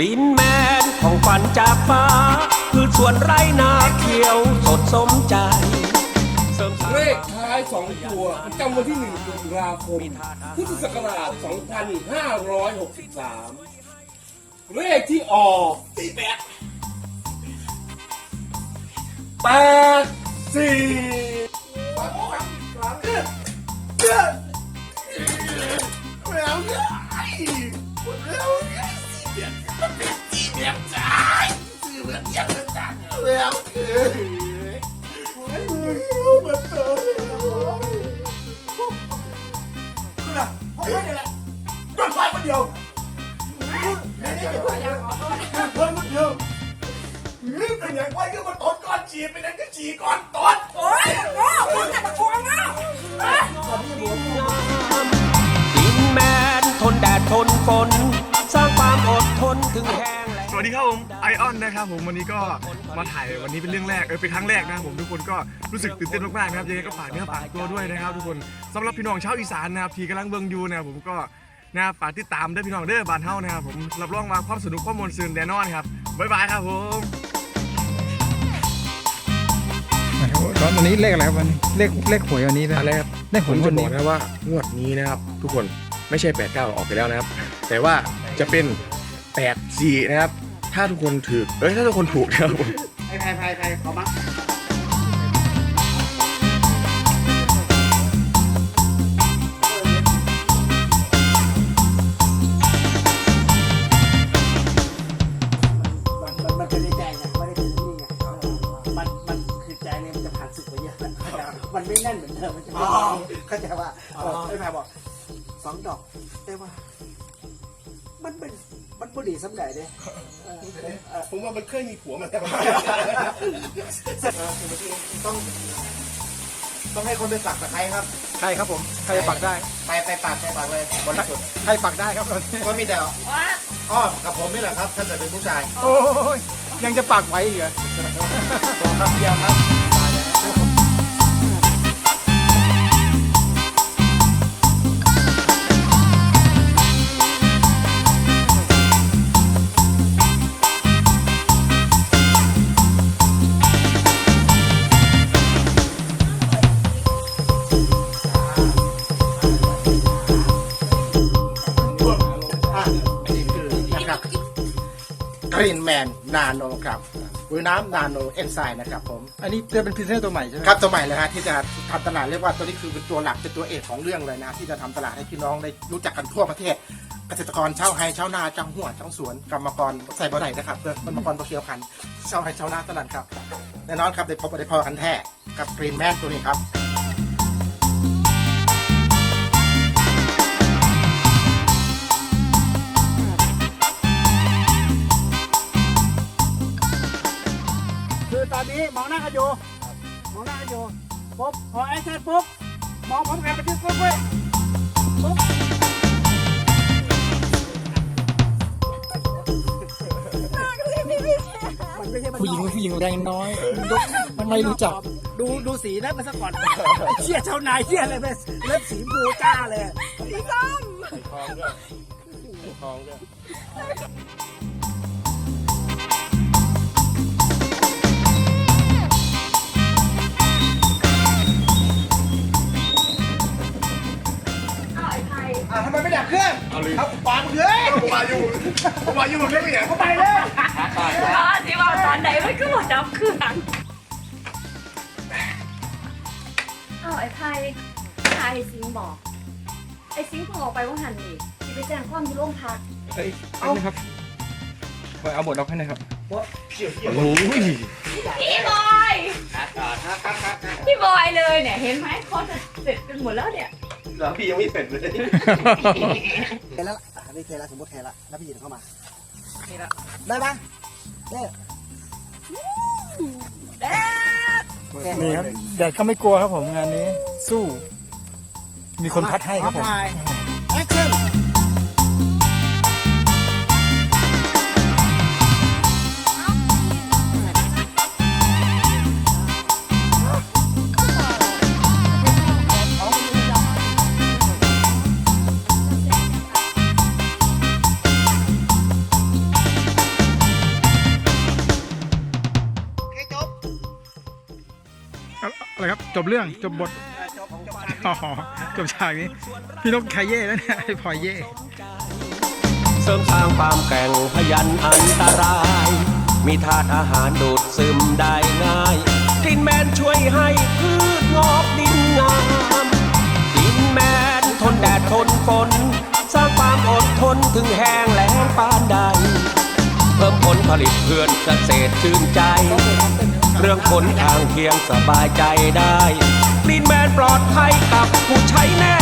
ลินแมนของฝันจากฟ้าคือสวนไร่นาเขียวสดสมใจเสริมเลขท้ายสองตัวประจำวันที่หนึ่งตุลาคมพุทธศักราช 2563 เลขที่ออกสี่แปดแปดสี่ ลิ่ายังมันทนก้อนจีเป็นนักจีก้อนทนโอ๊ยโง่พวกนี้ตะโกงแมนทนแดดทนฝนสร้างความอดทนถึงแห้งแล้งสวัสดีครับผมไอออนนะครับผมวันนี้ก็มาถ่ายวันนี้เป็นเรื่องแรกเออเป็นครั้งแรกนะครับผมทุกคนก็รู้สึกตื่นเต้นมากๆนะครับยังไงก็ฝากเนื้อฝากตัวด้วยนะครับ ทุกคนสำหรับพี่น้องชาวอีสานนะครับที่กำลังเบิ่งอยู่นะครับผมก็นะครับฝากติดตามด้วยพี่น้องเด้อบานเฮานะครับผมรับรองมาความสนุกความมวลซื่นแน่นอนครับบ๊ายบายครับผม ตอนวันนี้เลขอะไรครับวันนี้เลขเลขหวยวันนี้นะอะไรครับเลขหผวยมวัจะนบอนี้กนะว่างวดนี้นะครับทุกคนไม่ใช่ 8 9 ออกไปแล้วนะครับ แต่ว่าจะเป็น 8 4 นะครับ ถ้าทุกคนถูกเอ้ยถ้าทุกคนถูกนะครับผม ไอ้ไผ่ไผ่ไผ่ขอมา น่นเหมือนเดิมมันจะไม่แน่นเข้าใจว่าไอ้แพรบอกสองดอกได้ว่า มันเป็นมันบุหรี่สำไหนเนี่ยผมว่ามันเคยมีผัวมาแล้วต้อง ต้องให้คนไปปักตะไคร้ครับใช่ครับผม ใครจะปักได้ ไปไปปักไปปักเลยบริสุทธิ์ใครปักได้ครับตอนนี้ก็มีแต่อ้อกับผมนี่แหละครับถ้าเกิดเป็นผู้ชายโอ้ยยังจะปักไว้อีกเหรอบอกครับเดียวครับ กรีนแมนนาโนครับหรือน้ำนาโนเอนไซม์นะครับผม อันนี้จะเป็นพรีเซนเตอร์ตัวใหม่ใช่ไหมครับตัวใหม่เลยฮะที่จะทำตลาดเรียกว่าตัวนี้คือเป็นตัวหลักเป็นตัวเอกของเรื่องเลยนะ ที่จะทำตลาดให้พี่น้องได้รู้จักกันทั่วประเทศเกษตรกรชาวไฮชาวนาชาวหัวชาวสวนกรรมกรใส่บ่อไหนนะครับเพื่อกรรมกรบ่เกี่ยวพันชาวไฮชาวนาตลาดครับแน่นอนครับได้พบได้พอกันแท้กับกรีนแมนตัวนี้ครับ มองหน้ากันอยู่มองหน้ากันอยู่ปุ๊บพอแอคชั่นปุ๊บมองพร้อมกันไปที่ปุ๊บเว้ยปุ๊บมันไม่ใช่มันผู้หญิงนอกผู้หญิงแรงน้อย มันไม่รู้จัก ดูดูสีนั้นมาซะก่อนเชี่ยเจ้านายเชี่ยอะไรไปเล็บสีบูจ้าเลยสีส้มอ่ เครื่องเอาเลยครับปางเลยผมมาอยู่ผมมาอยู่เรื่องอย่างเข้าไปเลยอ๋อที่ว่าตอนไหนมันก็หมดดับเครื่องอ้าวไอ้ไพไพสิงห์บอก ไอ้สิงห์เพิ่งออกไปว่าหันนี่ที่ไปแจ้งความที่โรงพักเฮ้ยเอาครับคอยเอาบทออกให้หน่อยครับโอ้ยพี่บอยพี่บอยเลยเนี่ยเห็นไหมเขาจะเสร็จกันหมดแล้วเนี่ย แล้วพี่ยังไม่เสร็จเลยเทแล้วล่ะอะนี่เทแล้วสมมติเทแล้วแล้วพี่หยิบเข้ามาเทแล้ว ได้ปะได้แดดนี่ครับแดดเขาไม่กลัวครับผมงานนี้ สู้ มีคนพัดให้ครับผมแอค อะไรครับ จบเรื่องจบบทอ๋อจบฉากนี้ พี่นกใครเย่แล้วเนี่ยไอ้พลอยเย่เสริมสร้างความแกร่งพยันอันตราย มีธาตุอาหารดูดซึมได้ง่ายกลินแมนช่วยให้พืชงอกดินงามกลินแมนทนแดดทนฝนสร้างความอดทนถึงแห้งแล้งปานใด เพิ่มผลผลิตเพื่อนเกษตรชื่นใจ เรื่องคนทางเคียงสบายใจได้ ลีนแมนปลอดภัยกับผู้ใช้แน่